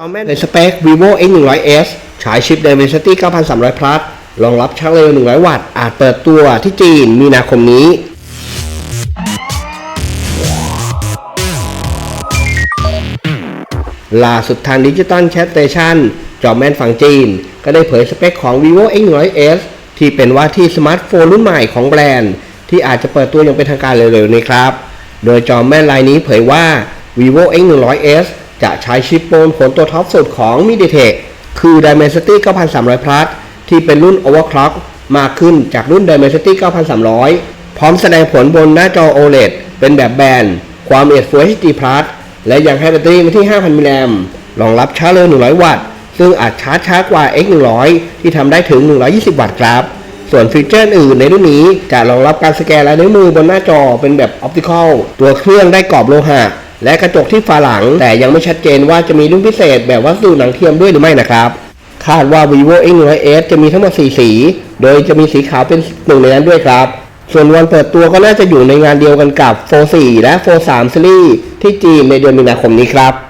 จอแม่ในสเปค vivo x 1 0 0 s ฉายชิป Dimensity 9300 plus รองรับชาร์จเร็ว 100 วัตต์ อาจเปิดตัวที่จีนมีนาคมนี้ ล่าสุดทางดิจิตอลแชทเตชันจอแม่นฝั่งจีน ก็ได้เผยสเปคของ vivo x 1 0 0 s ที่เป็นว่าที่สมาร์ทโฟนรุ่นใหม่ของแบรนด์ ที่อาจจะเปิดตัวอย่างเป็นทางการเร็วๆนี้ครับ โดยจอแม่นรายนี้เผยว่า vivo x 1 0 0 s จะใช้ชิปโปนผลตัวท็อปสุดของ MediaTek คือ Dimensity 9300 plus ที่เป็นรุ่น overclock มากขึ้นจากรุ่น Dimensity 9300 พร้อมแสดงผลบนหน้าจอ OLED เป็นแบบแบน ความละเอียด Full HD Plus และยังให้แบตเตอรี่มาที่ 5,000 มิลลิแอมป์รองรับชาร์จเร็ว 100 วัตต์ ซึ่งอาจชาร์จช้ากว่า X 100 ที่ทำได้ถึง 120 วัตต์ครับ ส่วนฟีเจอร์อื่นในรุ่นนี้จะรองรับการสแกนลายนิ้วมือบนหน้าจอเป็นแบบออปติคอลตัวเครื่องได้กรอบโลหะ และกระจกที่ฝาหลัง แต่ยังไม่ชัดเจนว่าจะมีรุ่นพิเศษแบบวัสดุหนังเทียมด้วยหรือไม่นะครับ คาดว่า vivo x 1 0 0 s จะมีทั้งหมด 4 สี โดยจะมีสีขาวเป็นหนึ่งในนั้นด้วยครับ ส่วนวันเปิดตัวก็น่าจะอยู่ในงานเดียวกันกับ Fold 4 และ Fold 3 Series ที่จีนในเดือนมีนาคมนี้ครับ